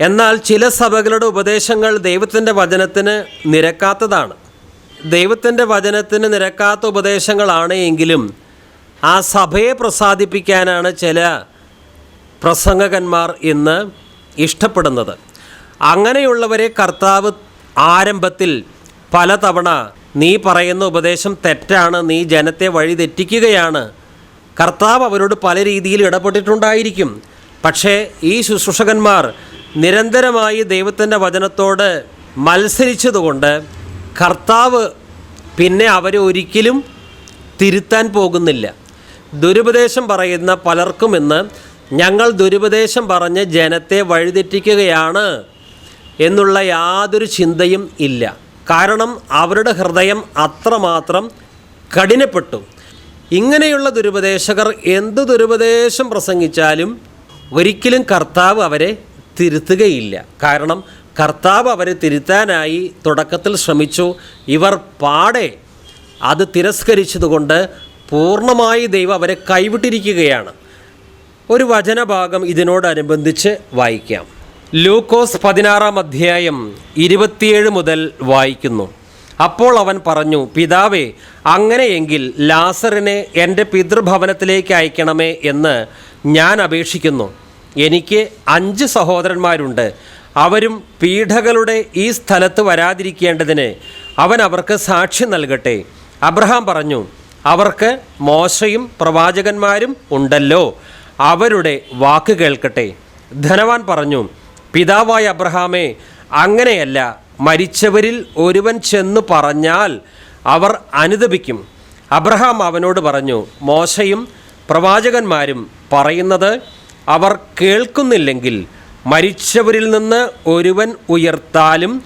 എന്നാൽ ചില സഭകളുടെ ഉപദേശങ്ങൾ ദൈവത്തിന്റെ വചനത്തിന് നിരക്കാത്തതാണ്. ദൈവത്തിന്റെ വചനത്തിന് നിരക്കാത്ത ഉപദേശങ്ങളാണ് എങ്കിലും ആ സഭയെ പ്രസാദിപ്പിക്കാനാണ് ചില പ്രസംഗകന്മാർ ഇന്ന് ഇഷ്ടപ്പെടുന്നത്. അങ്ങനെയുള്ളവരെ കർത്താവ് ആരംഭത്തിൽ പലതവണ നീ പറയുന്ന ഉപദേശം തെറ്റാണ്. നീ ജനത്തെ വഴിതെറ്റിക്കുകയാണ് കർത്താവ് അവരോട് പല രീതിയിൽ ഇടപെട്ടിട്ടുണ്ടായിരിക്കും. പക്ഷേ ഈ ശുശ്രൂഷകന്മാർ നിരന്തരമായി ദൈവത്തിന്റെ വചനത്തോട് മത്സരിച്ചതുകൊണ്ട് കർത്താവ് പിന്നെ അവരെ ഒരിക്കലും തിരുത്താൻ പോകുന്നില്ല. ദുരുപദേശം പറയുന്ന പലർക്കും ഇന്ന് ഞങ്ങൾ ദുരുപദേശം പറഞ്ഞ് ജനത്തെ വഴിതെറ്റിക്കുകയാണ് എന്നുള്ള യാതൊരു ചിന്തയും ഇല്ല. കാരണം അവരുടെ ഹൃദയം അത്രമാത്രം കഠിനപ്പെട്ടു. ഇങ്ങനെയുള്ള ദുരുപദേശകർ എന്ത് ദുരുപദേശം പ്രസംഗിച്ചാലും ഒരിക്കലും കർത്താവ് അവരെ തിരുത്തുകയില്ല. കാരണം കർത്താവ് അവരെ തിരുത്താനായി തുടക്കത്തിൽ ശ്രമിച്ചു. ഇവർ പാടെ അത് തിരസ്കരിച്ചതുകൊണ്ട് പൂർണമായി ദൈവം അവരെ കൈവിട്ടിരിക്കുകയാണ്. ഒരു വചനഭാഗം ഇതിനോടനുബന്ധിച്ച് വായിക്കാം. ലൂക്കോസ് പതിനാറാം അധ്യായം ഇരുപത്തിയേഴ് മുതൽ വായിക്കുന്നു. അപ്പോൾ അവൻ പറഞ്ഞു പിതാവേ അങ്ങനെയെങ്കിൽ ലാസറിനെ എന്റെ പിതൃഭവനത്തിലേക്ക് അയക്കണമേ എന്ന് ഞാൻ അപേക്ഷിക്കുന്നു. എനിക്ക് അഞ്ച് സഹോദരന്മാരുണ്ട്. അവരും പീഠകളുടെ ഈ സ്ഥലത്ത് വരാതിരിക്കേണ്ടതിന് അവൻ അവർക്ക് സാക്ഷ്യം നൽകട്ടെ. അബ്രഹാം പറഞ്ഞു അവർക്ക് മോശയും പ്രവാചകന്മാരും ഉണ്ടല്ലോ. അവരുടെ വാക്ക് കേൾക്കട്ടെ. ധനവാൻ പറഞ്ഞു പിതാവായ അബ്രഹാമേ അങ്ങനെയല്ല. മരിച്ചവരിൽ ഒരുവൻ ചെന്ന് പറഞ്ഞാൽ അവർ അനുദപിക്കും. അബ്രഹാം അവനോട് പറഞ്ഞു മോശയും പ്രവാചകന്മാരും പറയുന്നത് അവർ കേൾക്കുന്നില്ലെങ്കിൽ മരിച്ചവരിൽ നിന്ന് ഒരുവൻ ഉയർത്താലും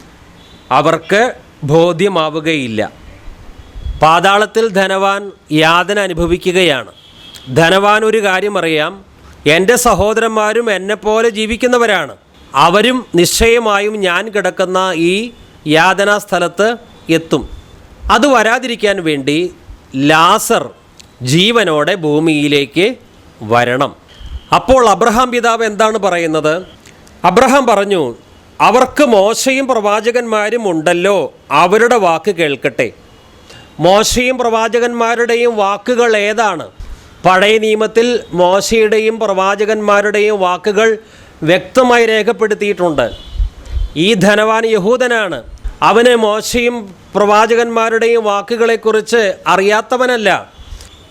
അവർക്ക് ബോധ്യമാവുകയില്ല. പാതാളത്തിൽ ധനവാൻ യാതന അനുഭവിക്കുകയാണ്. ധനവാൻ ഒരു കാര്യം അറിയാം എന്റെ സഹോദരന്മാരും എന്നെപ്പോലെ ജീവിക്കുന്നവരാണ്. അവരും നിശ്ചയമായും ഞാൻ കിടക്കുന്ന ഈ യാതനാ സ്ഥലത്ത് എത്തും. അത് വരാതിരിക്കാൻ വേണ്ടി ലാസർ ജീവനോടെ ഭൂമിയിലേക്ക് വരണം. അപ്പോൾ അബ്രഹാം പിതാവ് എന്താണ് പറയുന്നത്? അബ്രഹാം പറഞ്ഞു അവർക്ക് മോശയും പ്രവാചകന്മാരും ഉണ്ടല്ലോ അവരുടെ വാക്ക് കേൾക്കട്ടെ. മോശയും പ്രവാചകന്മാരുടെയും വാക്കുകൾ ഏതാണ്? പഴയ നിയമത്തിൽ മോശയുടെയും പ്രവാചകന്മാരുടെയും വാക്കുകൾ വ്യക്തമായി രേഖപ്പെടുത്തിയിട്ടുണ്ട്. ഈ ധനവാൻ യഹൂദനാണ്. അവന് മോശയും പ്രവാചകന്മാരുടെയും വാക്കുകളെക്കുറിച്ച് അറിയാത്തവനല്ല.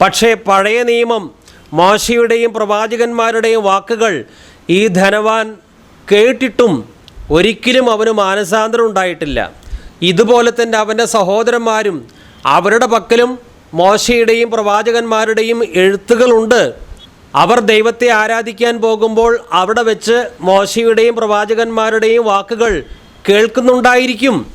പക്ഷേ പഴയ നിയമം മോശയുടെയും പ്രവാചകന്മാരുടെയും വാക്കുകൾ ഈ ധനവാൻ കേട്ടിട്ടും ഒരിക്കലും അവന് മാനസാന്തരം ഉണ്ടായിട്ടില്ല. ഇതുപോലെ തന്നെ അവന്റെ സഹോദരന്മാരും അവരുടെ പക്കലും മോശയുടെയും പ്രവാചകന്മാരുടെയും എഴുത്തുകളുണ്ട്. അവർ ദൈവത്തെ ആരാധിക്കാൻ പോകുമ്പോൾ അവിടെ വെച്ച് മോശയുടെയും പ്രവാചകന്മാരുടെയും വാക്കുകൾ കേൾക്കുന്നുണ്ടായിരിക്കും.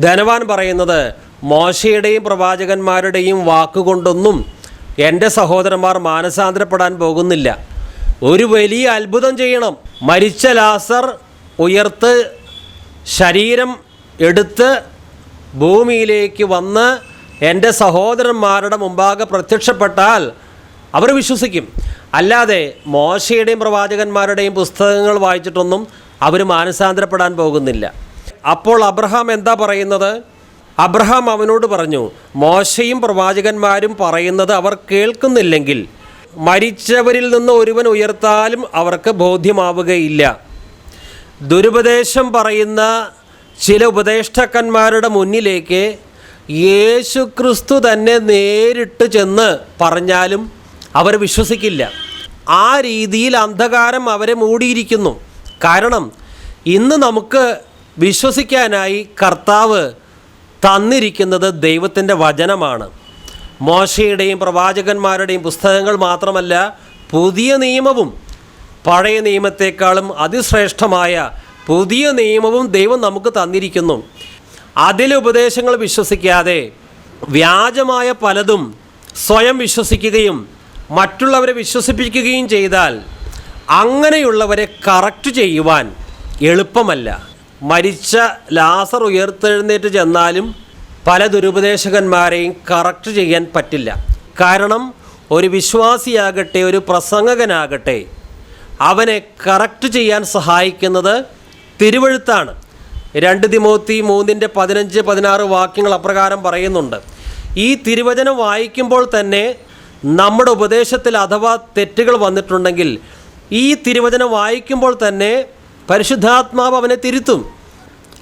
ധനവാൻ പറയുന്നത് മോശയുടെയും പ്രവാചകന്മാരുടെയും വാക്കുകൊണ്ടൊന്നും എന്റെ സഹോദരന്മാർ മാനസാന്തരപ്പെടാൻ പോകുന്നില്ല. ഒരു വലിയ അത്ഭുതം ചെയ്യണം. മരിച്ച ലാസർ ഉയർത്ത് ശരീരം എടുത്ത് ഭൂമിയിലേക്ക് വന്ന് എന്റെ സഹോദരന്മാരുടെ മുമ്പാകെ പ്രത്യക്ഷപ്പെട്ടാൽ അവർ വിശ്വസിക്കും. അല്ലാതെ മോശയുടെയും പ്രവാചകന്മാരുടെയും പുസ്തകങ്ങൾ വായിച്ചിട്ടൊന്നും അവർ മാനസാന്തരപ്പെടാൻ പോകുന്നില്ല. അപ്പോൾ അബ്രഹാം എന്താ പറയുന്നത്? അബ്രഹാം അവനോട് പറഞ്ഞു മോശയും പ്രവാചകന്മാരും പറയുന്നത് അവർ കേൾക്കുന്നില്ലെങ്കിൽ മരിച്ചവരിൽ നിന്ന് ഒരുവൻ ഉയർത്താലും അവർക്ക് ബോധ്യമാവുകയില്ല. ദുരുപദേശം പറയുന്ന ചില ഉപദേഷ്ടാക്കന്മാരുടെ മുന്നിലേക്ക് യേശു ക്രിസ്തു തന്നെ നേരിട്ട് ചെന്ന് പറഞ്ഞാലും അവർ വിശ്വസിക്കില്ല. ആ രീതിയിൽ അന്ധകാരം അവരെ മൂടിയിരിക്കുന്നു. കാരണം ഇന്ന് നമുക്ക് വിശ്വസിക്കാനായി കർത്താവ് തന്നിരിക്കുന്നത് ദൈവത്തിന്റെ വചനമാണ്. മോശയുടെയും പ്രവാചകന്മാരുടെയും പുസ്തകങ്ങൾ മാത്രമല്ല പുതിയ നിയമവും പഴയ നിയമത്തെക്കാളും അതിശ്രേഷ്ഠമായ പുതിയ നിയമവും ദൈവം നമുക്ക് തന്നിരിക്കുന്നു. അതിലെ ഉപദേശങ്ങൾ വിശ്വസിക്കാതെ വ്യാജമായ പലതും സ്വയം വിശ്വസിക്കുകയും മറ്റുള്ളവരെ വിശ്വസിപ്പിക്കുകയും ചെയ്താൽ അങ്ങനെയുള്ളവരെ കറക്റ്റ് ചെയ്യുവാൻ എളുപ്പമല്ല. മരിച്ച ലാസർ ഉയർത്തെഴുന്നേറ്റ് ചെന്നാലും പല ദുരുപദേശകന്മാരെയും കറക്റ്റ് ചെയ്യാൻ പറ്റില്ല. കാരണം ഒരു വിശ്വാസിയാകട്ടെ ഒരു പ്രസംഗകനാകട്ടെ അവനെ കറക്റ്റ് ചെയ്യാൻ സഹായിക്കുന്നത് തിരുവഴുത്താണ്. രണ്ട് തിമോത്തി മൂന്നിന്റെ പതിനഞ്ച് പതിനാറ് വാക്യങ്ങൾ അപ്രകാരം പറയുന്നുണ്ട്. ഈ തിരുവചനം വായിക്കുമ്പോൾ തന്നെ നമ്മുടെ ഉപദേശത്തിൽ അഥവാ തെറ്റുകൾ വന്നിട്ടുണ്ടെങ്കിൽ ഈ തിരുവചനം വായിക്കുമ്പോൾ തന്നെ പരിശുദ്ധാത്മാവ് അവനെ തിരുത്തും.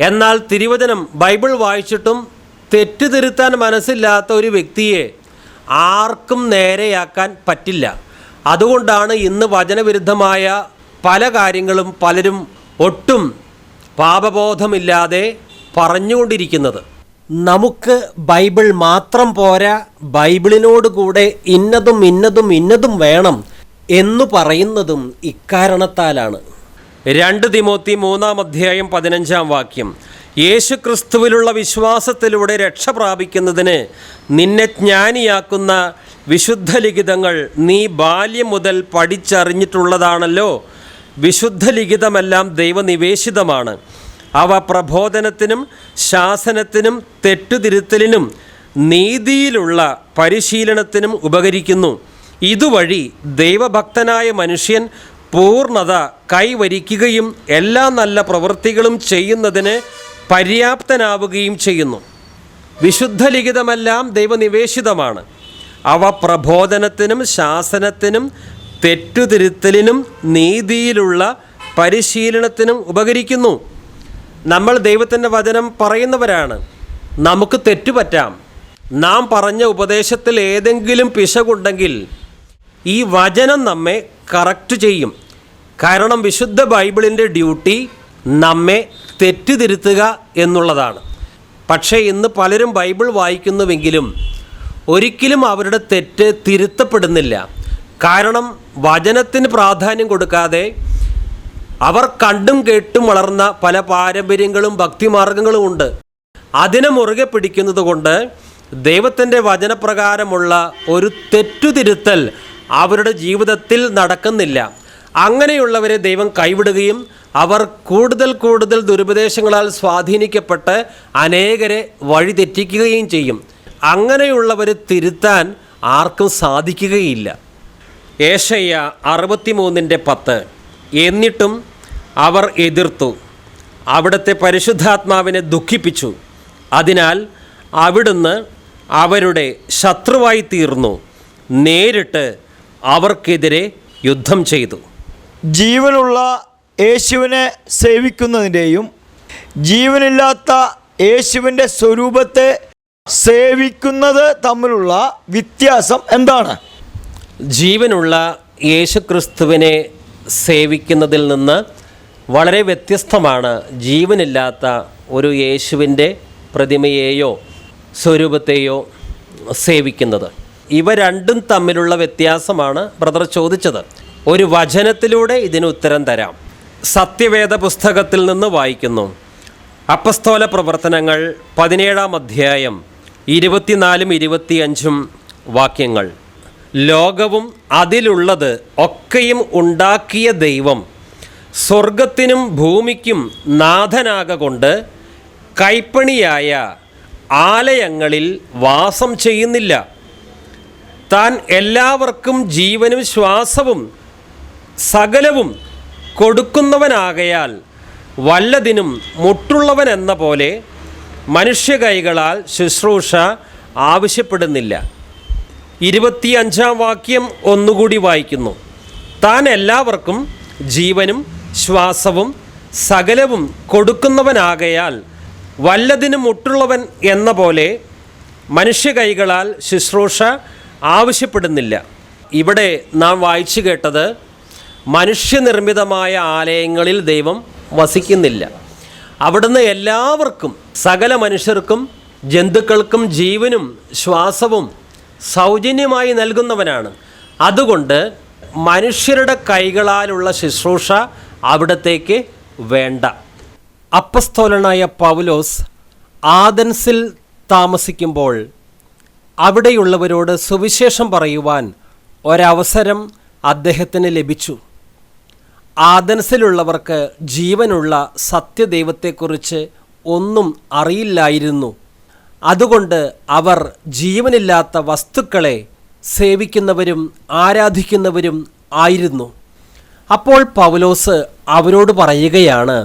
എന്നാൽ തിരുവചനം ബൈബിൾ വായിച്ചിട്ടും തെറ്റ് തിരുത്താൻ മനസ്സില്ലാത്ത ഒരു വ്യക്തിയെ ആർക്കും നേരെയാക്കാൻ പറ്റില്ല. അതുകൊണ്ടാണ് ഇന്ന് വചനവിരുദ്ധമായ പല കാര്യങ്ങളും പലരും ഒട്ടും പാപബോധമില്ലാതെ പറഞ്ഞുകൊണ്ടിരിക്കുന്നത്. നമുക്ക് ബൈബിൾ മാത്രം പോരാ ബൈബിളിനോട് കൂടെ ഇന്നതും ഇന്നതും ഇന്നതും വേണം എന്ന് പറയുന്നതും ഇക്കാരണത്താലാണ്. രണ്ട് തിമോത്തി മൂന്നാം അധ്യായം പതിനഞ്ചാം വാക്യം. യേശു ക്രിസ്തുവിലുള്ള വിശ്വാസത്തിലൂടെ രക്ഷ പ്രാപിക്കുന്നതിന് നിന്നെ ജ്ഞാനിയാക്കുന്ന വിശുദ്ധ ലിഖിതങ്ങൾ നീ ബാല്യം മുതൽ പഠിച്ചറിഞ്ഞിട്ടുള്ളതാണല്ലോ. വിശുദ്ധ ലിഖിതമെല്ലാം ദൈവനിവേശിതമാണ്. അവ പ്രബോധനത്തിനും ശാസനത്തിനും തെറ്റുതിരുത്തലിനും നീതിയിലുള്ള പരിശീലനത്തിനും ഉപകരിക്കുന്നു. ഇതുവഴി ദൈവഭക്തനായ മനുഷ്യൻ പൂർണത കൈവരിക്കുകയും എല്ലാ നല്ല പ്രവൃത്തികളും ചെയ്യുന്നതിന് പര്യാപ്തനാവുകയും ചെയ്യുന്നു. വിശുദ്ധ ലിഖിതമെല്ലാം ദൈവനിവേശിതമാണ്. അവ പ്രബോധനത്തിനും ശാസനത്തിനും തെറ്റുതിരുത്തലിനും നീതിയിലുള്ള പരിശീലനത്തിനും ഉപകരിക്കുന്നു. നമ്മൾ ദൈവത്തിന്റെ വചനം പറയുന്നവരാണ്. നമുക്ക് തെറ്റുപറ്റാം. നാം പറഞ്ഞ ഉപദേശത്തിൽ ഏതെങ്കിലും പിശകുണ്ടെങ്കിൽ ഈ വചനം നമ്മെ കറക്റ്റ് ചെയ്യും. കാരണം വിശുദ്ധ ബൈബിളിന്റെ ഡ്യൂട്ടി നമ്മെ തെറ്റുതിരുത്തുക എന്നുള്ളതാണ്. പക്ഷേ ഇന്ന് പലരും ബൈബിൾ വായിക്കുന്നുവെങ്കിലും ഒരിക്കലും അവരുടെ തെറ്റ് തിരുത്തപ്പെടുന്നില്ല. കാരണം വചനത്തിന് പ്രാധാന്യം കൊടുക്കാതെ അവർ കണ്ടും കേട്ടും വളർന്ന പല പാരമ്പര്യങ്ങളും ഭക്തിമാർഗങ്ങളും ഉണ്ട്. അതിനെ മുറുകെ പിടിക്കുന്നത് കൊണ്ട് ദൈവത്തിന്റെ വചനപ്രകാരമുള്ള ഒരു തെറ്റുതിരുത്തൽ അവരുടെ ജീവിതത്തിൽ നടക്കുന്നില്ല. അങ്ങനെയുള്ളവരെ ദൈവം കൈവിടുകയും അവർ കൂടുതൽ കൂടുതൽ ദുരുപദേശങ്ങളാൽ സ്വാധീനിക്കപ്പെട്ട് അനേകരെ വഴിതെറ്റിക്കുകയും ചെയ്യും. അങ്ങനെയുള്ളവരെ തിരുത്താൻ ആർക്കും സാധിക്കുകയില്ല. ഏഷയ്യ അറുപത്തിമൂന്നിന്റെ പത്ത്. എന്നിട്ടും അവർ എതിർത്തു. അവിടുത്തെ പരിശുദ്ധാത്മാവിനെ ദുഃഖിപ്പിച്ചു. അതിനാൽ അവിടുന്ന് അവരുടെ ശത്രുവായി തീർന്നു. നേരിട്ട് അവർക്കെതിരെ യുദ്ധം ചെയ്തു. ജീവനുള്ള യേശുവിനെ സേവിക്കുന്നതിന്റെയും ജീവനില്ലാത്ത യേശുവിന്റെ സ്വരൂപത്തെ സേവിക്കുന്നത് തമ്മിലുള്ള വ്യത്യാസം എന്താണ്? ജീവനുള്ള യേശുക്രിസ്തുവിനെ സേവിക്കുന്നതിൽ നിന്ന് വളരെ വ്യത്യസ്തമാണ് ജീവനില്ലാത്ത ഒരു യേശുവിന്റെ പ്രതിമയെയോ സ്വരൂപത്തെയോ സേവിക്കുന്നത്. ഇവ രണ്ടും തമ്മിലുള്ള വ്യത്യാസമാണ് ബ്രദർ ചോദിച്ചത്. ഒരു വചനത്തിലൂടെ ഇതിന് ഉത്തരം തരാം. സത്യവേദ പുസ്തകത്തിൽ നിന്ന് വായിക്കുന്നു. അപ്പസ്തോല പ്രവർത്തനങ്ങൾ പതിനേഴാം അധ്യായം ഇരുപത്തിനാലും ഇരുപത്തിയഞ്ചും വാക്യങ്ങൾ. ലോകവും അതിലുള്ളത് ഒക്കെയും ഉണ്ടാക്കിയ ദൈവം സ്വർഗത്തിനും ഭൂമിക്കും നാഥനാകൊണ്ട് കൈപ്പണിയായ ആലയങ്ങളിൽ വാസം ചെയ്യുന്നില്ല. താൻ എല്ലാവർക്കും ജീവനും ശ്വാസവും സകലവും കൊടുക്കുന്നവനാകയാൽ വല്ലതിനും മുട്ടുള്ളവനെന്ന പോലെ മനുഷ്യകൈകളാൽ ശുശ്രൂഷ ആവശ്യപ്പെടുന്നില്ല. ഇരുപത്തിയഞ്ചാം വാക്യം ഒന്നുകൂടി വായിക്കുന്നു. താൻ എല്ലാവർക്കും ജീവനും ശ്വാസവും സകലവും കൊടുക്കുന്നവനാകയാൽ വല്ലതിനും മുട്ടുള്ളവൻ എന്ന പോലെ മനുഷ്യ കൈകളാൽ ശുശ്രൂഷ ആവശ്യപ്പെടുന്നില്ല. ഇവിടെ നാം വായിച്ചു കേട്ടത് മനുഷ്യനിർമ്മിതമായ ആലയങ്ങളിൽ ദൈവം വസിക്കുന്നില്ല. അവിടുന്ന് എല്ലാവർക്കും സകല മനുഷ്യർക്കും ജന്തുക്കൾക്കും ജീവനും ശ്വാസവും സൗജന്യമായി നൽകുന്നവനാണ്. അതുകൊണ്ട് മനുഷ്യരുടെ കൈകളാലുള്ള ശുശ്രൂഷ അവിടത്തേക്ക് വേണ്ട. അപ്പസ്തോലനായ പൗലോസ് ആദൻസിൽ താമസിക്കുമ്പോൾ അവിടെയുള്ളവരോട് സുവിശേഷം പറയുവാൻ ഒരവസരം അദ്ദേഹത്തിന് ലഭിച്ചു. ആദൻസിലുള്ളവർക്ക് ജീവനുള്ള സത്യദൈവത്തെക്കുറിച്ച് ഒന്നും അറിയില്ലായിരുന്നു. അതുകൊണ്ട് അവർ ജീവനില്ലാത്ത വസ്തുക്കളെ സേവിക്കുന്നവരും ആരാധിക്കുന്നവരും ആയിരുന്നു. അപ്പോൾ പൗലോസ് അവരോട് പറയുകയാണ്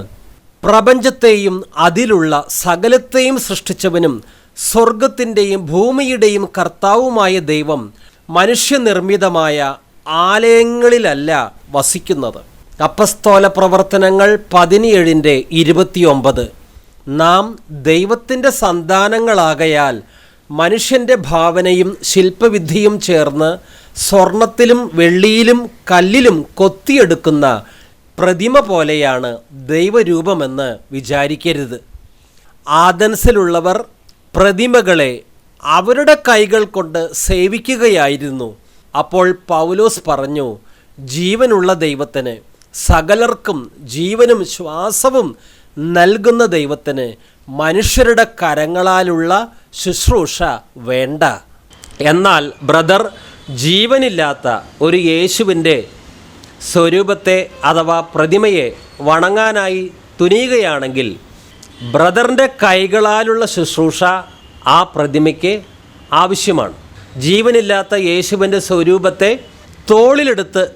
പ്രപഞ്ചത്തെയും അതിലുള്ള സകലത്തെയും സൃഷ്ടിച്ചവനും സ്വർഗത്തിന്റെയും ഭൂമിയുടെയും കർത്താവുമായ ദൈവം മനുഷ്യനിർമ്മിതമായ ആലയങ്ങളിലല്ല വസിക്കുന്നത്. അപ്പസ്തോല പ്രവർത്തനങ്ങൾ പതിനേഴിന്റെ ഇരുപത്തിയൊമ്പത്. നാം ദൈവത്തിന്റെ സന്താനങ്ങളാകയാൽ മനുഷ്യന്റെ ഭാവനയും ശില്പവിദ്യയും ചേർന്ന് സ്വർണത്തിലും വെള്ളിയിലും കല്ലിലും കൊത്തിയെടുക്കുന്ന പ്രതിമ പോലെയാണ് ദൈവരൂപമെന്ന് വിചാരിക്കരുത്. ആദൻസിലുള്ളവർ പ്രതിമകളെ അവരുടെ കൈകൾ കൊണ്ട് സേവിക്കുകയായിരുന്നു. അപ്പോൾ പൗലോസ് പറഞ്ഞു ജീവനുള്ള ദൈവത്തിന് സകലർക്കും ജീവനും ശ്വാസവും നൽകുന്ന ദൈവത്തിന് മനുഷ്യരുടെ കരങ്ങളാലുള്ള ശുശ്രൂഷ വേണ്ട. എന്നാൽ ബ്രദർ ജീവനില്ലാത്ത ഒരു യേശുവിന്റെ സ്വരൂപത്തെ അഥവാ പ്രതിമയെ വണങ്ങാനായി തുനിയുകയാണെങ്കിൽ ബ്രദറിന്റെ കൈകളാലുള്ള ശുശ്രൂഷ ആ പ്രതിമയ്ക്ക് ആവശ്യമാണ്. ജീവനില്ലാത്ത യേശുവിന്റെ സ്വരൂപത്തെ തോളിലെടുത്ത്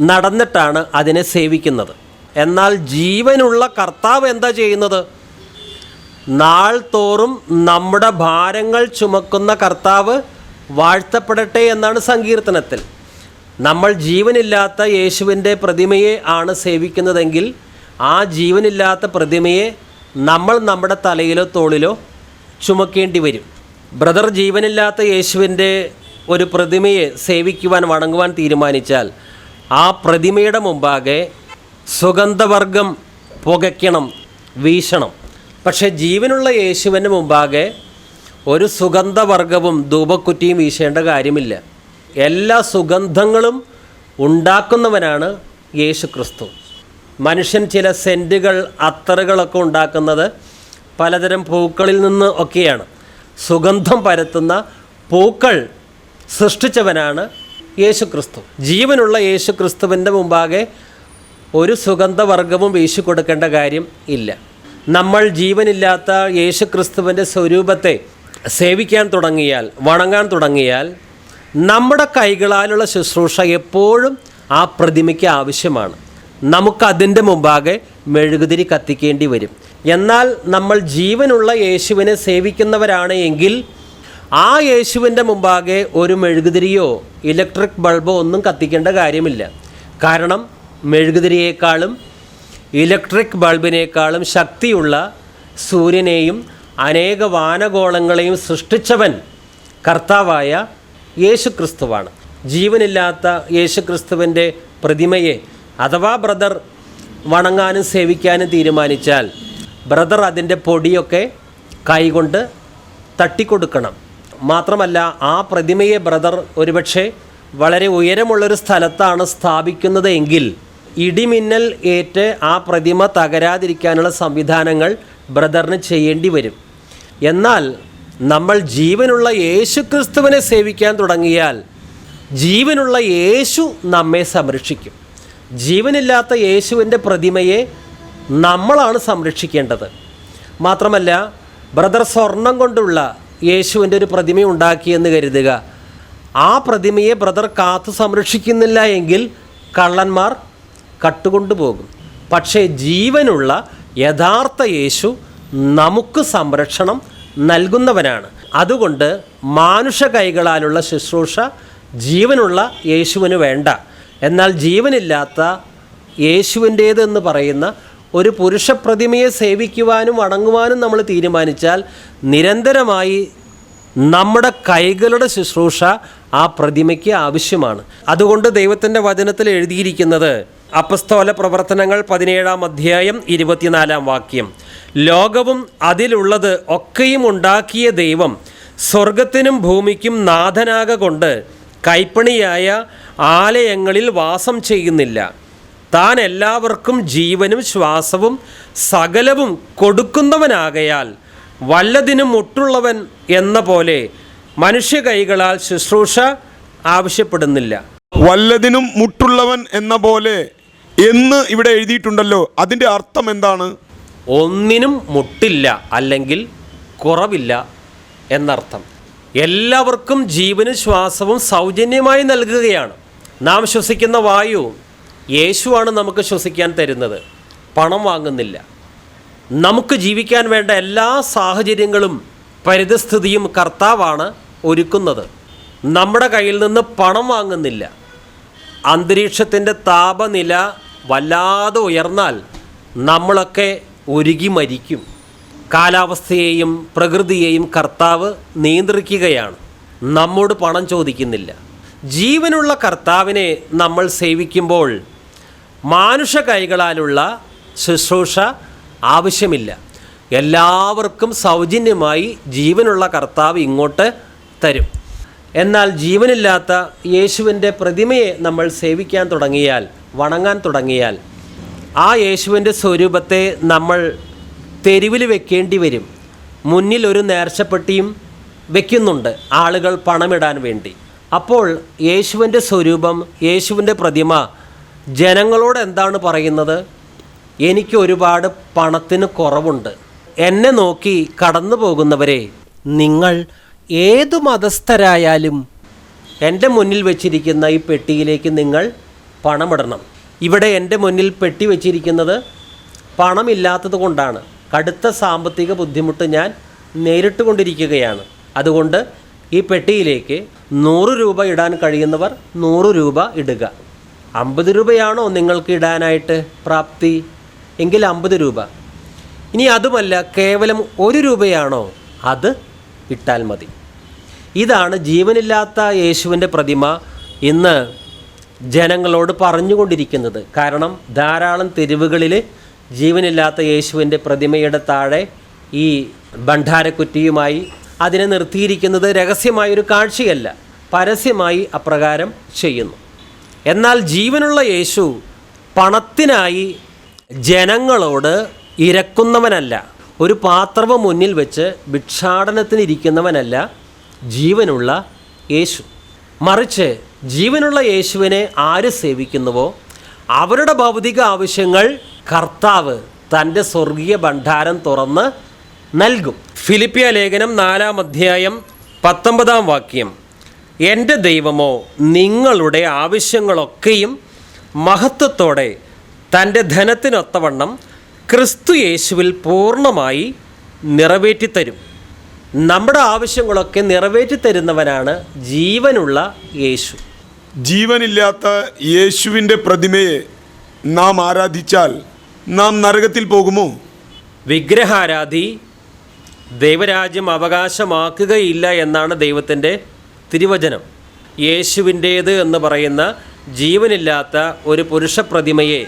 നടന്നിട്ടാണ് അതിനെ സേവിക്കുന്നത്. എന്നാൽ ജീവനുള്ള കർത്താവ് എന്താ ചെയ്യുന്നത്? നാൾ തോറും നമ്മുടെ ഭാരങ്ങൾ ചുമക്കുന്ന കർത്താവ് വാഴ്ത്തപ്പെടട്ടെ എന്നാണ് സങ്കീർത്തനത്തിൽ. നമ്മൾ ജീവനില്ലാത്ത യേശുവിന്റെ പ്രതിമയെ ആണ് സേവിക്കുന്നതെങ്കിൽ ആ ജീവനില്ലാത്ത പ്രതിമയെ നമ്മൾ നമ്മുടെ തലയിലോ തോളിലോ ചുമക്കേണ്ടി വരും. ബ്രദർ ജീവനില്ലാത്ത യേശുവിന്റെ ഒരു പ്രതിമയെ സേവിക്കുവാൻ വണങ്ങുവാൻ തീരുമാനിച്ചാൽ ആ പ്രതിമയുടെ മുമ്പാകെ സുഗന്ധവർഗം പുകയ്ക്കണം വീശണം. പക്ഷേ ജീവനുള്ള യേശുവിന്റെ മുമ്പാകെ ഒരു സുഗന്ധവർഗവും ധൂപക്കുറ്റിയും വീശേണ്ട കാര്യമില്ല. എല്ലാ സുഗന്ധങ്ങളും ഉണ്ടാക്കുന്നവനാണ് യേശു ക്രിസ്തു മനുഷ്യൻ ചില സെന്റുകൾ അത്തറുകളൊക്കെ ഉണ്ടാക്കുന്നത് പലതരം പൂക്കളിൽ നിന്ന് ഒക്കെയാണ്. സുഗന്ധം പരത്തുന്ന പൂക്കൾ സൃഷ്ടിച്ചവനാണ് യേശു ക്രിസ്തു ജീവനുള്ള യേശു ക്രിസ്തുവിന്റെ മുമ്പാകെ ഒരു സുഗന്ധവർഗവും വീശു കൊടുക്കേണ്ട കാര്യം ഇല്ല. നമ്മൾ ജീവനില്ലാത്ത യേശു ക്രിസ്തുവിന്റെ സ്വരൂപത്തെ സേവിക്കാൻ തുടങ്ങിയാൽ വണങ്ങാൻ തുടങ്ങിയാൽ നമ്മുടെ കൈകളാലുള്ള ശുശ്രൂഷ എപ്പോഴും ആ പ്രതിമയ്ക്ക് ആവശ്യമാണ്. നമുക്കതിന്റെ മുമ്പാകെ മെഴുകുതിരി കത്തിക്കേണ്ടി വരും. എന്നാൽ നമ്മൾ ജീവനുള്ള യേശുവിനെ സേവിക്കുന്നവരാണ് എങ്കിൽ ആ യേശുവിന്റെ മുമ്പാകെ ഒരു മെഴുകുതിരിയോ ഇലക്ട്രിക് ബൾബോ ഒന്നും കത്തിക്കേണ്ട കാര്യമില്ല. കാരണം മെഴുകുതിരിയേക്കാളും ഇലക്ട്രിക് ബൾബിനേക്കാളും ശക്തിയുള്ള സൂര്യനെയും അനേക വാനഗോളങ്ങളെയും സൃഷ്ടിച്ചവൻ കർത്താവായ യേശുക്രിസ്തുവാണ്. ജീവനില്ലാത്ത യേശുക്രിസ്തുവിന്റെ പ്രതിമയെ അഥവാ ബ്രദർ വണങ്ങാനും സേവിക്കാനും തീരുമാനിച്ചാൽ ബ്രദർ അതിന്റെ പൊടിയൊക്കെ കൈകൊണ്ട് തട്ടിക്കൊടുക്കണം. മാത്രമല്ല ആ പ്രതിമയെ ബ്രദർ ഒരുപക്ഷെ വളരെ ഉയരമുള്ളൊരു സ്ഥലത്താണ് സ്ഥാപിക്കുന്നത് എങ്കിൽ ഇടിമിന്നൽ ഏറ്റ് ആ പ്രതിമ തകരാതിരിക്കാനുള്ള സംവിധാനങ്ങൾ ബ്രദറിന് ചെയ്യേണ്ടി വരും. എന്നാൽ നമ്മൾ ജീവനുള്ള യേശു ക്രിസ്തുവിനെ സേവിക്കാൻ തുടങ്ങിയാൽ ജീവനുള്ള യേശു നമ്മെ സംരക്ഷിക്കും. ജീവനില്ലാത്ത യേശുവിന്റെ പ്രതിമയെ നമ്മളാണ് സംരക്ഷിക്കേണ്ടത്. മാത്രമല്ല ബ്രദർ സ്വർണം കൊണ്ടുള്ള യേശുവിന്റെ ഒരു പ്രതിമ ഉണ്ടാക്കിയെന്ന് കരുതുക. ആ പ്രതിമയെ ബ്രദർ കാത്തു സംരക്ഷിക്കുന്നില്ല എങ്കിൽ കള്ളന്മാർ കട്ടുകൊണ്ടുപോകും. പക്ഷേ ജീവനുള്ള യഥാർത്ഥ യേശു നമുക്ക് സംരക്ഷണം നൽകുന്നവനാണ്. അതുകൊണ്ട് മാനുഷ കൈകളാലുള്ള ശുശ്രൂഷ ജീവനുള്ള യേശുവിന് വേണ്ട. എന്നാൽ ജീവനില്ലാത്ത യേശുവിന്റേതെന്ന് പറയുന്ന ഒരു പുരുഷ പ്രതിമയെ സേവിക്കുവാനും അടങ്ങുവാനും നമ്മൾ തീരുമാനിച്ചാൽ നിരന്തരമായി നമ്മുടെ കൈകളുടെ ശുശ്രൂഷ ആ പ്രതിമയ്ക്ക് ആവശ്യമാണ്. അതുകൊണ്ട് ദൈവത്തിന്റെ വചനത്തിൽ എഴുതിയിരിക്കുന്നത് അപ്പസ്തോല പ്രവർത്തനങ്ങൾ പതിനേഴാം അധ്യായം ഇരുപത്തിനാലാം വാക്യം. ലോകവും അതിലുള്ളത് ഒക്കെയും ഉണ്ടാക്കിയ ദൈവം സ്വർഗത്തിനും ഭൂമിക്കും നാഥനാക കൊണ്ട് കൈപ്പണിയായ ആലയങ്ങളിൽ വാസം ചെയ്യുന്നില്ല. താൻ എല്ലാവർക്കും ജീവനും ശ്വാസവും സകലവും കൊടുക്കുന്നവനാകയാൽ വല്ലതിനും മുട്ടുള്ളവൻ എന്ന പോലെ മനുഷ്യ കൈകളാൽ ശുശ്രൂഷ ആവശ്യപ്പെടുന്നില്ല. വല്ലതിനും മുട്ടുള്ളവൻ എന്ന പോലെ എന്ന് ഇവിടെ എഴുതിയിട്ടുണ്ടല്ലോ. അതിന്റെ അർത്ഥം എന്താണ്? ഒന്നിനും മുട്ടില്ല അല്ലെങ്കിൽ കുറവില്ല എന്നർത്ഥം. എല്ലാവർക്കും ജീവനും ശ്വാസവും സൗജന്യമായി നൽകുകയാണ്. നാം ശ്വസിക്കുന്ന വായു യേശുവാണ് നമുക്ക് ശ്വസിക്കാൻ തരുന്നത്. പണം വാങ്ങുന്നില്ല. നമുക്ക് ജീവിക്കാൻ വേണ്ട എല്ലാ സാഹചര്യങ്ങളും പരിതസ്ഥിതിയും കർത്താവാണ് ഒരുക്കുന്നത്. നമ്മുടെ കയ്യിൽ നിന്ന് പണം വാങ്ങുന്നില്ല. അന്തരീക്ഷത്തിന്റെ താപനില വല്ലാതെ ഉയർന്നാൽ നമ്മളൊക്കെ ഒരുകി മരിക്കും. കാലാവസ്ഥയെയും പ്രകൃതിയെയും കർത്താവ് നിയന്ത്രിക്കുകയാണ്. നമ്മോട് പണം ചോദിക്കുന്നില്ല. ജീവനുള്ള കർത്താവിനെ നമ്മൾ സേവിക്കുമ്പോൾ മാനുഷ കൈകളാലുള്ള ശുശ്രൂഷ ആവശ്യമില്ല. എല്ലാവർക്കും സൗജന്യമായി ജീവനുള്ള കർത്താവ് ഇങ്ങോട്ട് തരും. എന്നാൽ ജീവനില്ലാത്ത യേശുവിന്റെ പ്രതിമയെ നമ്മൾ സേവിക്കാൻ തുടങ്ങിയാൽ വണങ്ങാൻ തുടങ്ങിയാൽ ആ യേശുവിന്റെ സ്വരൂപത്തെ നമ്മൾ തെരുവിൽ വെക്കേണ്ടി വരും. മുന്നിൽ ഒരു നേർച്ചപ്പെട്ടിയും വെക്കുന്നുണ്ട്. ആളുകൾ പണമിടാൻ വേണ്ടി. അപ്പോൾ യേശുവിന്റെ സ്വരൂപം യേശുവിന്റെ പ്രതിമ ജനങ്ങളോട് എന്താണ് പറയുന്നത്? എനിക്ക് ഒരുപാട് പണത്തിന് കുറവുണ്ട്. എന്നെ നോക്കി കടന്നു പോകുന്നവരെ നിങ്ങൾ ഏതു മതസ്ഥരായാലും എന്റെ മുന്നിൽ വെച്ചിരിക്കുന്ന ഈ പെട്ടിയിലേക്ക് നിങ്ങൾ പണമിടണം. ഇവിടെ എന്റെ മുന്നിൽ പെട്ടി വെച്ചിരിക്കുന്നത് പണമില്ലാത്തത് കൊണ്ടാണ്. കടുത്ത സാമ്പത്തിക ബുദ്ധിമുട്ട് ഞാൻ നേരിട്ട് കൊണ്ടിരിക്കുകയാണ് അതുകൊണ്ട് ഈ പെട്ടിയിലേക്ക് നൂറ് രൂപ ഇടാൻ കഴിയുന്നവർ നൂറ് രൂപ ഇടുക. അമ്പത് രൂപയാണോ നിങ്ങൾക്ക് ഇടാനായിട്ട് പ്രാപ്തി? എങ്കിൽ അമ്പത് രൂപ. ഇനി അതുമല്ല കേവലം ഒരു രൂപയാണോ? അത് ഇട്ടാൽ മതി. ഇതാണ് ജീവനില്ലാത്ത യേശുവിന്റെ പ്രതിമ. ഇന്ന് ജനങ്ങളോട് പറഞ്ഞുകൊണ്ടിരിക്കുന്നത്. കാരണം ധാരാളം തെരുവുകളിൽ ജീവനില്ലാത്ത യേശുവിന്റെ പ്രതിമയുടെ താഴെ ഈ ഭണ്ഡാരക്കുറ്റിയുമായി അതിനെ നിർത്തിയിരിക്കുന്നത് രഹസ്യമായൊരു കാഴ്ചയല്ല. പരസ്യമായി അപ്രകാരം ചെയ്യുന്നു. എന്നാൽ ജീവനുള്ള യേശു പണത്തിനായി ജനങ്ങളോട് ഇരക്കുന്നവനല്ല. ഒരു പാത്രവ് മുന്നിൽ വെച്ച് ഭിക്ഷാടനത്തിനിരിക്കുന്നവനല്ല ജീവനുള്ള യേശു. മറിച്ച് ജീവനുള്ള യേശുവിനെ ആര് സേവിക്കുന്നുവോ അവരുടെ ഭൗതിക ആവശ്യങ്ങൾ കർത്താവ് തന്റെ സ്വർഗീയ ഭണ്ഡാരം തുറന്ന് നൽകും. ഫിലിപ്പിയ ലേഖനം നാലാം അധ്യായം പത്തൊമ്പതാം വാക്യം. എന്റെ ദൈവമോ നിങ്ങളുടെ ആവശ്യങ്ങളൊക്കെയും മഹത്വത്തോടെ തന്റെ ധനത്തിനൊത്തവണ്ണം ക്രിസ്തു യേശുവിൽ പൂർണമായി നിറവേറ്റിത്തരും. നമ്മുടെ ആവശ്യങ്ങളൊക്കെ നിറവേറ്റി തരുന്നവനാണ് ജീവനുള്ള യേശു. ജീവനില്ലാത്ത യേശുവിന്റെ പ്രതിമയെ നാം ആരാധിച്ചാൽ നാം നരകത്തിൽ പോകുമോ? വിഗ്രഹാരാധി ദൈവരാജ്യം അവകാശമാക്കുകയില്ല എന്നാണ് ദൈവത്തിന്റെ തിരുവചനം. യേശുവിന്റേത് എന്ന് പറയുന്ന ജീവനില്ലാത്ത ഒരു പുരുഷ പ്രതിമയെ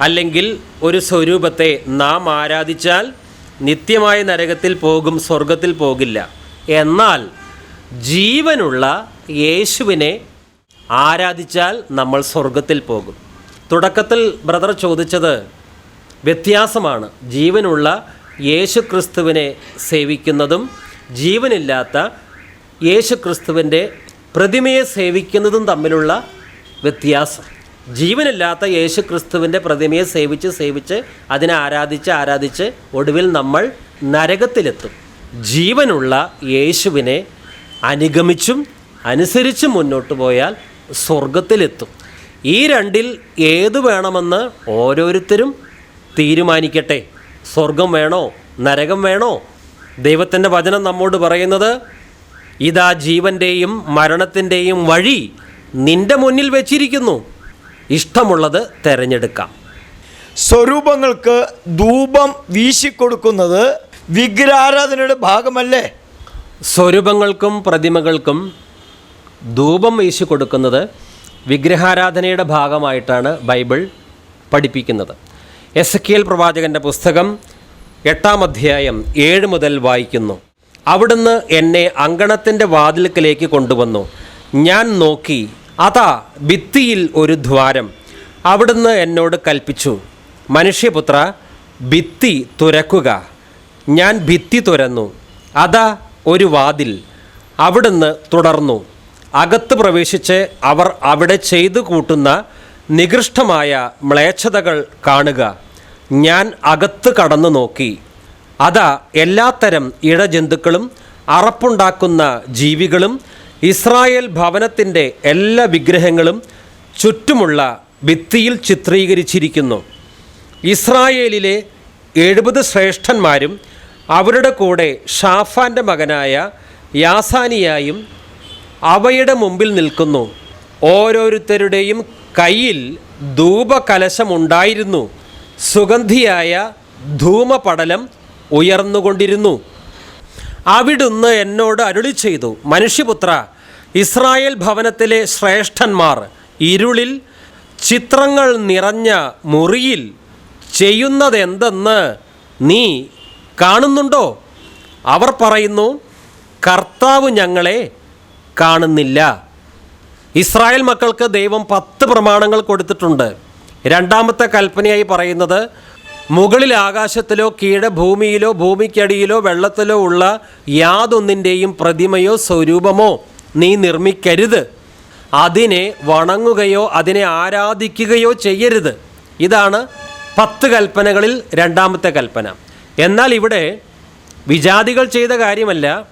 അല്ലെങ്കിൽ ഒരു സ്വരൂപത്തെ നാം ആരാധിച്ചാൽ നിത്യമായ നരകത്തിൽ പോകും സ്വർഗത്തിൽ പോകില്ല. എന്നാൽ ജീവനുള്ള യേശുവിനെ ആരാധിച്ചാൽ നമ്മൾ സ്വർഗത്തിൽ പോകും. തുടക്കത്തിൽ ബ്രദർ ചോദിച്ചത് വ്യത്യാസമാണ്. ജീവനുള്ള യേശു ക്രിസ്തുവിനെ സേവിക്കുന്നതും ജീവനില്ലാത്ത യേശു ക്രിസ്തുവിന്റെ പ്രതിമയെ സേവിക്കുന്നതും തമ്മിലുള്ള വ്യത്യാസം. ജീവനില്ലാത്ത യേശു ക്രിസ്തുവിന്റെ പ്രതിമയെ സേവിച്ച് സേവിച്ച് അതിനെ ആരാധിച്ച് ആരാധിച്ച് ഒടുവിൽ നമ്മൾ നരകത്തിലെത്തും. ജീവനുള്ള യേശുവിനെ അനുഗമിച്ചും അനുസരിച്ച് മുന്നോട്ട് പോയാൽ സ്വർഗത്തിലെത്തും ഈ രണ്ടിൽ ഏത് വേണമെന്ന് ഓരോരുത്തരും തീരുമാനിക്കട്ടെ. സ്വർഗം വേണോ? നരകം വേണോ? ദൈവത്തിന്റെ വചനം നമ്മോട് പറയുന്നത് ഇതാ ജീവന്റെയും മരണത്തിന്റെയും വഴി നിന്റെ മുന്നിൽ വെച്ചിരിക്കുന്നു. ഇഷ്ടമുള്ളത് തിരഞ്ഞെടുക്കാം. സ്വരൂപങ്ങൾക്ക് ധൂപം വീശിക്കൊടുക്കുന്നത് വിഗ്രഹാരാധനയുടെ ഭാഗമല്ലേ? സ്വരൂപങ്ങൾക്കും പ്രതിമകൾക്കും ധൂപം വീശി കൊടുക്കുന്നത് വിഗ്രഹാരാധനയുടെ ഭാഗമായിട്ടാണ് ബൈബിൾ പഠിപ്പിക്കുന്നത്. എസ് കെ എൽ പ്രവാചകന്റെ പുസ്തകം എട്ടാം അധ്യായം ഏഴ് മുതൽ വായിക്കുന്നു. അവിടുന്ന് എന്നെ അങ്കണത്തിന്റെ വാതിൽക്കലേക്ക് കൊണ്ടുവന്നു. ഞാൻ നോക്കി അതാ ഭിത്തിയിൽ ഒരു ദ്വാരം. അവിടുന്ന് എന്നോട് കൽപ്പിച്ചു മനുഷ്യപുത്ര ഭിത്തി തുരക്കുക. ഞാൻ ഭിത്തി തുരന്നു. അതാ ഒരു വാതിൽ. അവിടുന്ന് തുടർന്നു. അകത്ത് പ്രവേശിച്ച് അവർ അവിടെ ചെയ്തു കൂട്ടുന്ന നികൃഷ്ടമായ മ്ലേച്ഛതകൾ കാണുക. ഞാൻ അകത്ത് കടന്നു നോക്കി. അതാ എല്ലാത്തരം ഇഴജന്തുക്കളും അറപ്പുണ്ടാക്കുന്ന ജീവികളും ഇസ്രായേൽ ഭവനത്തിന്റെ എല്ലാ വിഗ്രഹങ്ങളും ചുറ്റുമുള്ള ഭിത്തിയിൽ ചിത്രീകരിച്ചിരിക്കുന്നു. ഇസ്രായേലിലെ എഴുപത് ശ്രേഷ്ഠന്മാരും അവരുടെ കൂടെ ഷാഫാന്റെ മകനായ യാസാനിയായും അവയുടെ മുമ്പിൽ നിൽക്കുന്നു. ഓരോരുത്തരുടെയും കയ്യിൽ ധൂപകലശമുണ്ടായിരുന്നു. സുഗന്ധിയായ ധൂമപടലം ഉയർന്നുകൊണ്ടിരുന്നു. അവിടുന്ന് എന്നോട് അരുളി ചെയ്തു മനുഷ്യപുത്ര ഇസ്രായേൽ ഭവനത്തിലെ ശ്രേഷ്ഠന്മാർ ഇരുളിൽ ചിത്രങ്ങൾ നിറഞ്ഞ മുറിയിൽ ചെയ്യുന്നതെന്തെന്ന് നീ കാണുന്നുണ്ടോ? അവർ പറയുന്നു കർത്താവ് ഞങ്ങളെ കാണുന്നില്ല. ഇസ്രായേൽ മക്കൾക്ക് ദൈവം പത്ത് പ്രമാണങ്ങൾ കൊടുത്തിട്ടുണ്ട്. രണ്ടാമത്തെ കൽപ്പനയായി പറയുന്നത് മുകളിൽ ആകാശത്തിലോ കീഴെ ഭൂമിയിലോ ഭൂമിക്കടിയിലോ വെള്ളത്തിലോ ഉള്ള യാതൊന്നിന്റെയും പ്രതിമയോ സ്വരൂപമോ നീ നിർമ്മിക്കരുത്. അതിനെ വണങ്ങുകയോ അതിനെ ആരാധിക്കുകയോ ചെയ്യരുത്. ഇതാണ് പത്ത് കൽപ്പനകളിൽ രണ്ടാമത്തെ കൽപ്പന. എന്നാൽ ഇവിടെ വിജാതികൾ ചെയ്ത കാര്യമല്ല.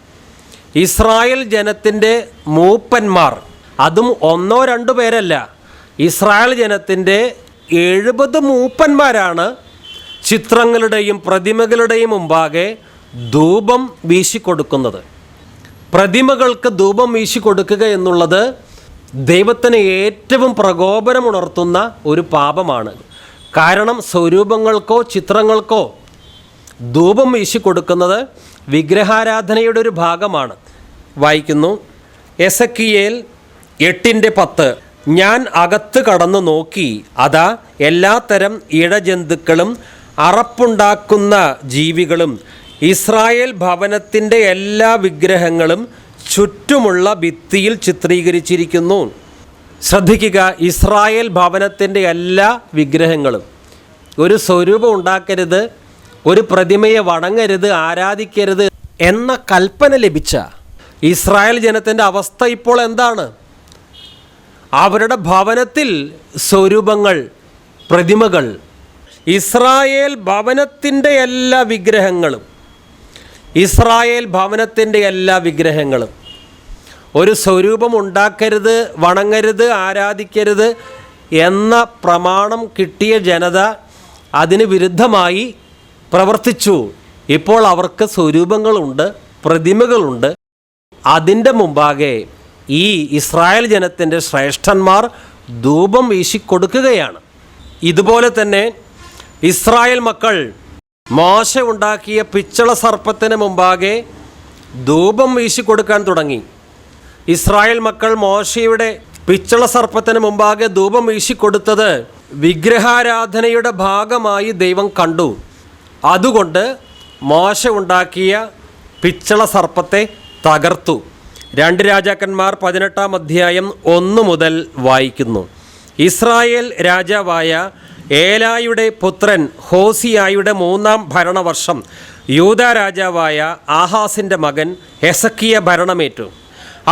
ഇസ്രായേൽ ജനത്തിന്റെ മൂപ്പന്മാർ അതും ഒന്നോ രണ്ടു പേരല്ല. ഇസ്രായേൽ ജനത്തിന്റെ എഴുപത് മൂപ്പന്മാരാണ് ചിത്രങ്ങളുടെയും പ്രതിമകളുടെയും മുമ്പാകെ ധൂപം വീശിക്കൊടുക്കുന്നത്. പ്രതിമകൾക്ക് ധൂപം വീശിക്കൊടുക്കുക എന്നുള്ളത് ദൈവത്തിന് ഏറ്റവും പ്രകോപനമുണർത്തുന്ന ഒരു പാപമാണ്. കാരണം സ്വരൂപങ്ങൾക്കോ ചിത്രങ്ങൾക്കോ ധൂപം വീശിക്കൊടുക്കുന്നത് വിഗ്രഹാരാധനയുടെ ഒരു ഭാഗമാണ്. വായിക്കുന്നു എസക്കിയേൽ എട്ടിന്റെ പത്ത് ഞാൻ അകത്ത് കടന്നു നോക്കി അതാ എല്ലാത്തരം ഇഴജന്തുക്കളും അറപ്പുണ്ടാക്കുന്ന ജീവികളും ഇസ്രായേൽ ഭവനത്തിന്റെ എല്ലാ വിഗ്രഹങ്ങളും ചുറ്റുമുള്ള ഭിത്തിയിൽ ചിത്രീകരിച്ചിരിക്കുന്നു. ശ്രദ്ധിക്കുക ഇസ്രായേൽ ഭവനത്തിന്റെ എല്ലാ വിഗ്രഹങ്ങളും. ഒരു സ്വരൂപം ഉണ്ടാക്കരുത് ഒരു പ്രതിമയെ വണങ്ങരുത് ആരാധിക്കരുത് എന്ന കൽപ്പന ലഭിച്ച ഇസ്രായേൽ ജനത്തിന്റെ അവസ്ഥ ഇപ്പോൾ എന്താണ്? അവരുടെ ഭവനത്തിൽ സ്വരൂപങ്ങൾ പ്രതിമകൾ ഇസ്രായേൽ ഭവനത്തിന്റെ എല്ലാ വിഗ്രഹങ്ങളും ഇസ്രായേൽ ഭവനത്തിന്റെ എല്ലാ വിഗ്രഹങ്ങളും ഒരു സ്വരൂപം ഉണ്ടാക്കരുത് വണങ്ങരുത് ആരാധിക്കരുത് എന്ന പ്രമാണം കിട്ടിയ ജനത അതിന് വിരുദ്ധമായി പ്രവർത്തിച്ചു. ഇപ്പോൾ അവർക്ക് സ്വരൂപങ്ങളുണ്ട് പ്രതിമകളുണ്ട്. അതിന്റെ മുമ്പാകെ ഈ ഇസ്രായേൽ ജനത്തിന്റെ ശ്രേഷ്ഠന്മാർ ധൂപം വീശിക്കൊടുക്കുകയാണ്. ഇതുപോലെ തന്നെ ഇസ്രായേൽ മക്കൾ മോശ ഉണ്ടാക്കിയ പിച്ചള സർപ്പത്തിന് മുമ്പാകെ ധൂപം വീശിക്കൊടുക്കാൻ തുടങ്ങി. ഇസ്രായേൽ മക്കൾ മോശയുടെ പിച്ചള സർപ്പത്തിന് മുമ്പാകെ ധൂപം വീശിക്കൊടുത്തത് വിഗ്രഹാരാധനയുടെ ഭാഗമായി ദൈവം കണ്ടു. അതുകൊണ്ട് മോശ ഉണ്ടാക്കിയ പിച്ചള സർപ്പത്തെ തകർത്തു. രണ്ട് രാജാക്കന്മാർ പതിനെട്ടാം അധ്യായം ഒന്ന് മുതൽ വായിക്കുന്നു. ഇസ്രായേൽ രാജാവായ ഏലായുടെ പുത്രൻ ഹോസിയായുടെ മൂന്നാം ഭരണവർഷം യൂത രാജാവായ ആഹാസിന്റെ മകൻ എസക്കിയ ഭരണമേറ്റു.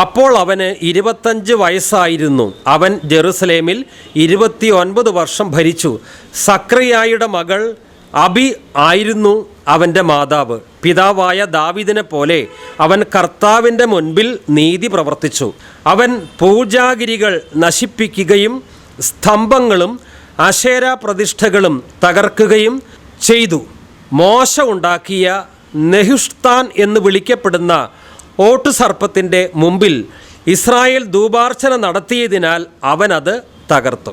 അപ്പോൾ അവന് ഇരുപത്തഞ്ച് വയസ്സായിരുന്നു. അവൻ ജെറുസലേമിൽ ഇരുപത്തി ഒൻപത് വർഷം ഭരിച്ചു. സക്രിയായുടെ മകൾ അബി ആയിരുന്നു അവന്റെ മാതാവ്. പിതാവായ ദാവിദിനെ പോലെ അവൻ കർത്താവിന്റെ മുൻപിൽ നീതി പ്രവർത്തിച്ചു. അവൻ പൂജാഗിരികൾ നശിപ്പിക്കുകയും സ്തംഭങ്ങളും അശേര പ്രതിഷ്ഠകളും തകർക്കുകയും ചെയ്തു. മോശ ഉണ്ടാക്കിയ നെഹുഷ്താൻ എന്ന് വിളിക്കപ്പെടുന്ന ഓട്ടുസർപ്പത്തിന്റെ മുമ്പിൽ ഇസ്രായേൽ ധൂപാർച്ചന നടത്തിയതിനാൽ അവനത് തകർത്തു.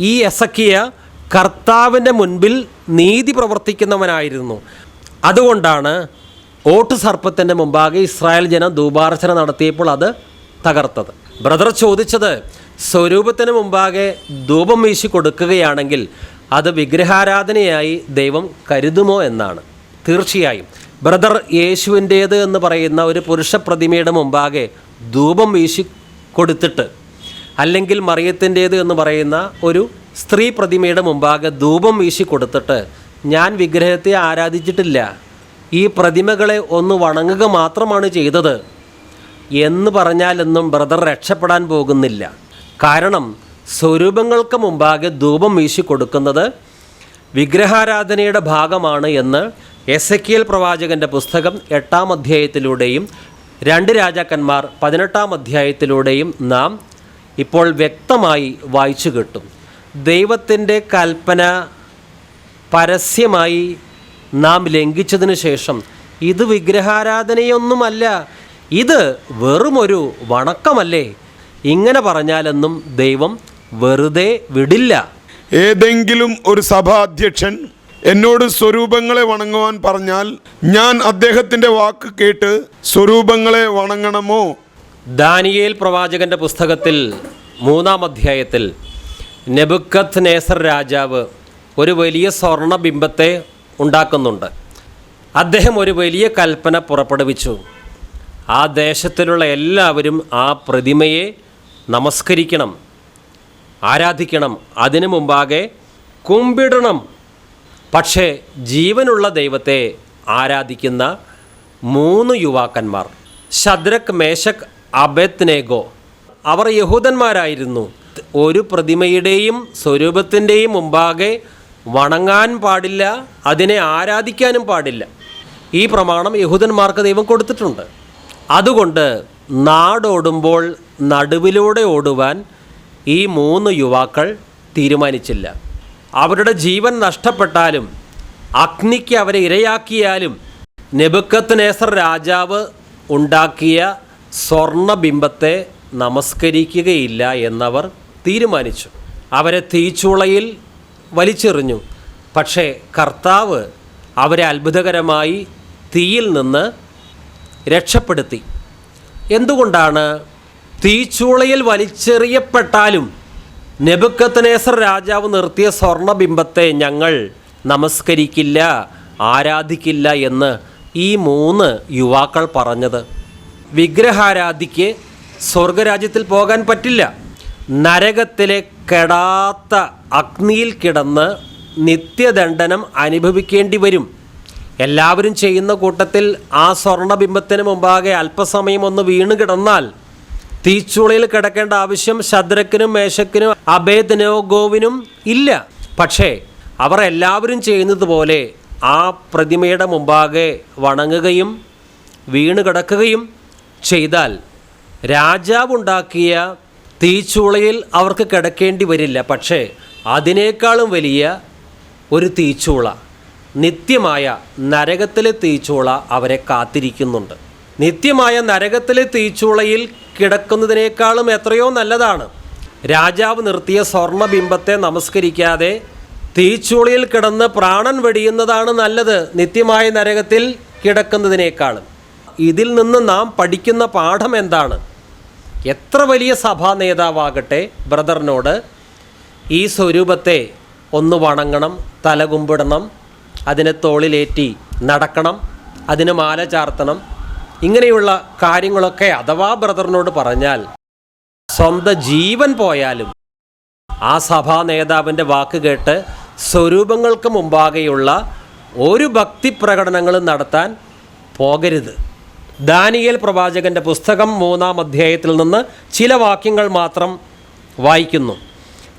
ഈ എസക്കിയ കർത്താവിന്റെ മുൻപിൽ നീതി പ്രവർത്തിക്കുന്നവനായിരുന്നു. അതുകൊണ്ടാണ് ഓട്ട് സർപ്പത്തിന്റെ മുമ്പാകെ ഇസ്രായേൽ ജനം ധൂപാർച്ചന നടത്തിയപ്പോൾ അത് തകർത്തത്. ബ്രദർ ചോദിച്ചത് സ്വരൂപത്തിന് മുമ്പാകെ ധൂപം വീശി കൊടുക്കുകയാണെങ്കിൽ അത് വിഗ്രഹാരാധനയായി ദൈവം കരുതുമോ എന്നാണ്. തീർച്ചയായും. ബ്രദർ യേശുവിന്റേത് എന്ന് പറയുന്ന ഒരു പുരുഷ പ്രതിമയുടെ മുമ്പാകെ ധൂപം വീശി കൊടുത്തിട്ട് അല്ലെങ്കിൽ മറിയത്തിന്റേത് എന്ന് പറയുന്ന ഒരു സ്ത്രീ പ്രതിമയുടെ മുമ്പാകെ ധൂപം വീശി കൊടുത്തിട്ട് ഞാൻ വിഗ്രഹത്തെ ആരാധിച്ചിട്ടില്ല. ഈ പ്രതിമകളെ ഒന്ന് വണങ്ങുക മാത്രമാണ് ചെയ്തത് എന്ന് പറഞ്ഞാലൊന്നും ബ്രദർ രക്ഷപ്പെടാൻ പോകുന്നില്ല. കാരണം സ്വരൂപങ്ങൾക്ക് മുമ്പാകെ ധൂപം വീശി കൊടുക്കുന്നത് വിഗ്രഹാരാധനയുടെ ഭാഗമാണ് എന്ന് എസ് എ പ്രവാചകന്റെ പുസ്തകം എട്ടാം അധ്യായത്തിലൂടെയും രണ്ട് രാജാക്കന്മാർ പതിനെട്ടാം അധ്യായത്തിലൂടെയും നാം ഇപ്പോൾ വ്യക്തമായി വായിച്ചു കിട്ടും. ദൈവത്തിന്റെ കൽപ്പന പരസ്യമായി നാം ലംഘിച്ചതിന് ശേഷം ഇത് വിഗ്രഹാരാധനയൊന്നുമല്ല ഇത് വെറുമൊരു വണക്കമല്ലേ? ഇങ്ങനെ പറഞ്ഞാലെന്നും ദൈവം വെറുതെ വിടില്ല. ഏതെങ്കിലും ഒരു സഭാധ്യക്ഷൻ എന്നോട് സ്വരൂപങ്ങളെ വണങ്ങുവാൻ പറഞ്ഞാൽ ഞാൻ അദ്ദേഹത്തിന്റെ വാക്ക് കേട്ട് സ്വരൂപങ്ങളെ വണങ്ങണമോ? ദാനിയേൽ പ്രവാചകന്റെ പുസ്തകത്തിൽ മൂന്നാം അധ്യായത്തിൽ നെബുക്കത്ത് നേസർ രാജാവ് ഒരു വലിയ സ്വർണ ബിംബത്തെ ഉണ്ടാക്കുന്നുണ്ട്. അദ്ദേഹം ഒരു വലിയ കൽപ്പന പുറപ്പെടുവിച്ചു. ആ ദേശത്തിലുള്ള എല്ലാവരും ആ പ്രതിമയെ നമസ്കരിക്കണം ആരാധിക്കണം അതിനു മുമ്പാകെ കുമ്പിടണം. പക്ഷേ ജീവനുള്ള ദൈവത്തെ ആരാധിക്കുന്ന മൂന്ന് യുവാക്കന്മാർ. ശദ്രക് മേശക് അബെത്നേഗോ അവർ യഹൂദന്മാരായിരുന്നു. ഒരു പ്രതിമയുടെയും സ്വരൂപത്തിന്റെയും മുമ്പാകെ വണങ്ങാൻ പാടില്ല അതിനെ ആരാധിക്കാനും പാടില്ല. ഈ പ്രമാണം യഹൂദന്മാർക്ക് ദൈവം കൊടുത്തിട്ടുണ്ട്. അതുകൊണ്ട് നാടോടുമ്പോൾ നടുവിലൂടെ ഓടുവാൻ ഈ മൂന്ന് യുവാക്കൾ തീരുമാനിച്ചില്ല. അവരുടെ ജീവൻ നഷ്ടപ്പെട്ടാലും അഗ്നിക്ക് അവരെ ഇരയാക്കിയാലും നെബുക്കത്ത് നേസർ രാജാവ് ഉണ്ടാക്കിയ സ്വർണബിംബത്തെ നമസ്കരിക്കുകയില്ല എന്നവർ തീരുമാനിച്ചു. അവരെ തീച്ചുളയിൽ വലിച്ചെറിഞ്ഞു. പക്ഷേ കർത്താവ് അവരെ അത്ഭുതകരമായി തീയിൽ നിന്ന് രക്ഷപ്പെടുത്തി. എന്തുകൊണ്ടാണ് തീച്ചൂളയിൽ വലിച്ചെറിയപ്പെട്ടാലും നെബുക്കത്തനേസർ രാജാവ് നിർത്തിയ സ്വർണബിംബത്തെ ഞങ്ങൾ നമസ്കരിക്കില്ല ആരാധിക്കില്ല എന്ന് ഈ മൂന്ന് യുവാക്കൾ പറഞ്ഞത്? വിഗ്രഹാരാധിക്ക് സ്വർഗരാജ്യത്തിൽ പോകാൻ പറ്റില്ല. നരകത്തിലെ കെടാത്ത അഗ്നിയിൽ കിടന്ന് നിത്യദണ്ഡനം അനുഭവിക്കേണ്ടി വരും. എല്ലാവരും ചെയ്യുന്ന കൂട്ടത്തിൽ ആ സ്വർണബിംബത്തിന് മുമ്പാകെ അല്പസമയം ഒന്ന് വീണ് കിടന്നാൽ തീച്ചുളയിൽ കിടക്കേണ്ട ആവശ്യം ശദ്രക്കിനും മേശക്കിനും അഭേദനോഗോവിനും ഇല്ല. പക്ഷേ അവർ എല്ലാവരും ചെയ്യുന്നത് പോലെ ആ പ്രതിമയുടെ മുമ്പാകെ വണങ്ങുകയും വീണ് കിടക്കുകയും ചെയ്താൽ രാജാവുണ്ടാക്കിയ തീച്ചുളയിൽ അവർക്ക് കിടക്കേണ്ടി വരില്ല. പക്ഷേ അതിനേക്കാളും വലിയ ഒരു തീച്ചൂള. നിത്യമായ നരകത്തിലെ തീച്ചൂള അവരെ കാത്തിരിക്കുന്നുണ്ട്. നിത്യമായ നരകത്തിലെ തീച്ചൂളയിൽ കിടക്കുന്നതിനേക്കാളും എത്രയോ നല്ലതാണ്. രാജാവ് നിർത്തിയ സ്വർണബിംബത്തെ നമസ്കരിക്കാതെ തീച്ചുളിയിൽ കിടന്ന് പ്രാണൻ വെടിയുന്നതാണ് നല്ലത്. നിത്യമായ നരകത്തിൽ കിടക്കുന്നതിനേക്കാളും. ഇതിൽ നിന്ന് നാം പഠിക്കുന്ന പാഠം എന്താണ്? എത്ര വലിയ സഭാ നേതാവാകട്ടെ ബ്രദറിനോട് ഈ സ്വരൂപത്തെ ഒന്ന് വണങ്ങണം തലകുമ്പിടണം അതിനെ തോളിലേറ്റി നടക്കണം അതിന് മാല ചാർത്തണം ഇങ്ങനെയുള്ള കാര്യങ്ങളൊക്കെ അഥവാ ബ്രദറിനോട് പറഞ്ഞാൽ സ്വന്തം ജീവൻ പോയാലും ആ സഭാ നേതാവിന്റെ വാക്ക് കേട്ട് സ്വരൂപങ്ങൾക്ക് മുമ്പാകെയുള്ള ഒരു ഭക്തി പ്രകടനങ്ങളും നടത്താൻ പോകരുത്. ദാനിയേൽ പ്രവാചകന്റെ പുസ്തകം മൂന്നാം അധ്യായത്തിൽ നിന്ന് ചില വാക്യങ്ങൾ മാത്രം വായിക്കുന്നു.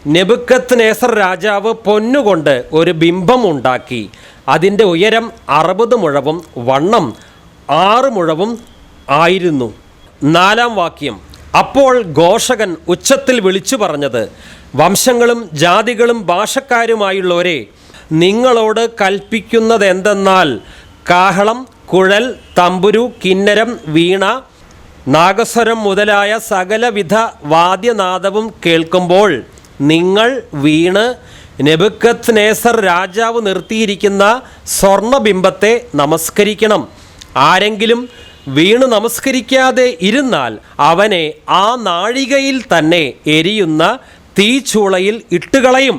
നെബുക്കത്ത് നേസർ രാജാവ് പൊന്നുകൊണ്ട് ഒരു ബിംബം ഉണ്ടാക്കി. അതിന്റെ ഉയരം അറുപത് മുഴവും വണ്ണം ആറ് മുഴവും ആയിരുന്നു. നാലാം വാക്യം. അപ്പോൾ ഘോഷകൻ ഉച്ചത്തിൽ വിളിച്ചു പറഞ്ഞത് വംശങ്ങളും ജാതികളും ഭാഷക്കാരുമായുള്ളവരെ നിങ്ങളോട് കൽപ്പിക്കുന്നതെന്തെന്നാൽ കാഹളം കുഴൽ തമ്പുരു കിന്നരം വീണ നാഗസ്വരം മുതലായ സകലവിധ വാദ്യനാദവും കേൾക്കുമ്പോൾ നിങ്ങൾ വീണ് നെബുക്കത്ത് നേസർ രാജാവ് നിർത്തിയിരിക്കുന്ന സ്വർണബിംബത്തെ നമസ്കരിക്കണം. ആരെങ്കിലും വീണ് നമസ്കരിക്കാതെ ഇരുന്നാൽ അവനെ ആ നാഴികയിൽ തന്നെ എരിയുന്ന തീച്ചൂളയിൽ ഇട്ടുകളയും.